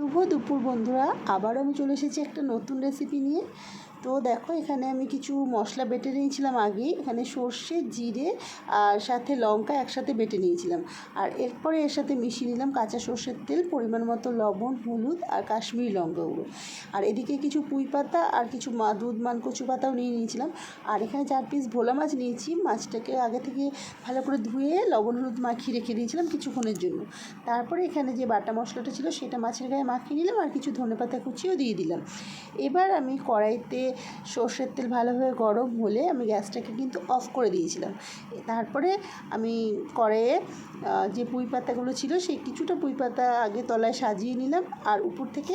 শুভ দুপুর বন্ধুরা। আবারও আমি চলে এসেছি একটা নতুন রেসিপি নিয়ে। তো দেখো, এখানে আমি কিছু মশলা বেটে নিয়েছিলাম আগে। এখানে সর্ষে, জিরে আর সাথে লঙ্কা একসাথে বেটে নিয়েছিলাম। আর এরপরে এর সাথে মিশিয়ে নিলাম কাঁচা সর্ষের তেল, পরিমাণ মতো লবণ, হলুদ আর কাশ্মীরি লঙ্কা গুঁড়ো। আর এদিকে কিছু পুঁই পাতা আর কিছু মা, দুধ মান কচু পাতাও নিয়ে নিয়েছিলাম। আর এখানে চার পিস ভোলা মাছ নিয়েছি। মাছটাকে আগে থেকে ভালো করে ধুয়ে লবণ, হলুদ মাখিয়ে রেখে দিয়েছিলাম কিছুক্ষণের জন্য। তারপরে এখানে যে বাটা মশলাটা ছিল, সেটা মাছের গায়ে মাখিয়ে নিলাম আর কিছু ধনেপাতা কুচিও দিয়ে দিলাম। এবার আমি কড়াইতে সর্ষের তেল ভালোভাবে গরম হলে আমি গ্যাসটাকে কিন্তু অফ করে দিয়েছিলাম। তারপরে আমি কড়াইয়ে যে পুঁই পাতাগুলো ছিল সেই কিছুটা পুঁই পাতা আগে তলায় সাজিয়ে নিলাম আর উপর থেকে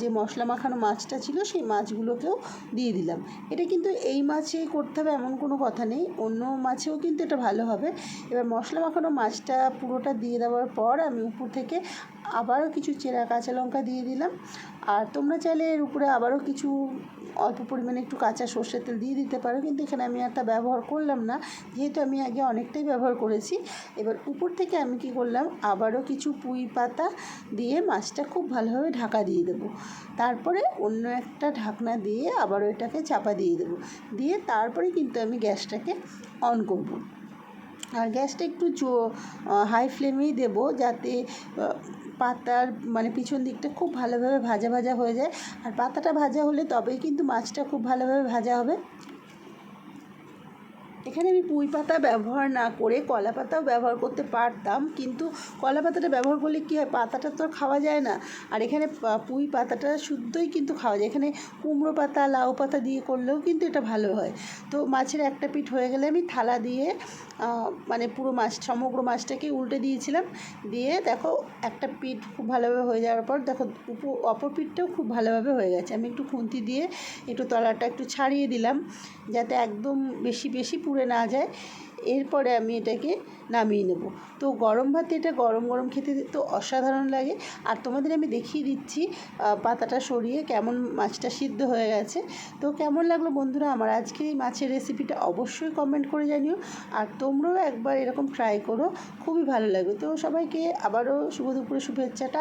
যে মশলা মাখানো মাছটা ছিল সেই মাছগুলোকেও দিয়ে দিলাম। এটা কিন্তু এই মাছে করতে হবে এমন কোনো কথা নেই, অন্য মাছেও কিন্তু এটা ভালো হবে। এবার মশলা মাখানো মাছটা পুরোটা দিয়ে দেওয়ার পর আমি উপর থেকে আবারও কিছু চেরা কাঁচা লঙ্কা দিয়ে দিলাম। আর তোমরা চাইলে এর উপরে আবারও কিছু অল্প পরিমাণে একটু কাঁচা সর্ষের তেল দিয়ে দিতে পারো, কিন্তু এখানে আমি একটা ব্যবহার করলাম না। যেহেতু আমি আগে অনেকটাই ব্যবহার করেছি, এবার উপর থেকে আমি কি করলাম, আবারও কিছু পুঁই পাতা দিয়ে মাছটা খুব ভালোভাবে ঢাকা দিয়ে দেবো। তারপরে অন্য একটা ঢাকনা দিয়ে আবারও এটাকে চাপা দিয়ে দেবো। দিয়ে তারপরে কিন্তু আমি গ্যাসটাকে অন করব। আর গ্যাসটা একটু হাই ফ্লেমেই দেবো যাতে পাতার মানে পিছন দিকটা খুব ভালোভাবে ভাজা ভাজা হয়ে যায়। আর পাতাটা ভাজা হলে তবেই কিন্তু মাছটা খুব ভালোভাবে ভাজা হবে। এখানে আমি পুঁই পাতা ব্যবহার না করে কলা পাতাও ব্যবহার করতে পারতাম, কিন্তু কলা পাতাটা ব্যবহার করলে কী হয়, পাতাটা তো খাওয়া যায় না। আর এখানে পুঁই পাতাটা শুদ্ধই কিন্তু খাওয়া যায়। এখানে কুমড়ো পাতা, লাউ পাতা দিয়ে করলেও কিন্তু এটা ভালো হয়। তো মাছের একটা পিঠ হয়ে গেলে আমি থালা দিয়ে মানে পুরো মাছ, সমগ্র মাছটাকে উল্টে দিয়েছিলাম। দিয়ে দেখো, একটা পিঠ খুব ভালোভাবে হয়ে যাওয়ার পর দেখো অপর পিঠটাও খুব ভালোভাবে হয়ে গেছে। আমি একটু খুন্তি দিয়ে একটু তলাটা একটু ছাড়িয়ে দিলাম, যাতে একদম বেশি বেশি পুড়ে না যায়, এরপরে আমি এটাকে নামিয়ে নেব। তো গরম ভাতে এটা গরম গরম খেতে তো অসাধারণ লাগে। আর তোমাদের আমি দেখিয়ে দিচ্ছি পাতাটা সরিয়ে কেমন মাছটা সিদ্ধ হয়ে গেছে। তো কেমন লাগল বন্ধুরা? আমার আজকে এই মাছের রেসিপিটা অবশ্যই কমেন্ট করে জানিও। আর তোমরাও একবার এরকম ট্রাই করো, খুবই ভালো লাগবে। তো সবাইকে আবারও শুভ দুপুরে শুভেচ্ছাটা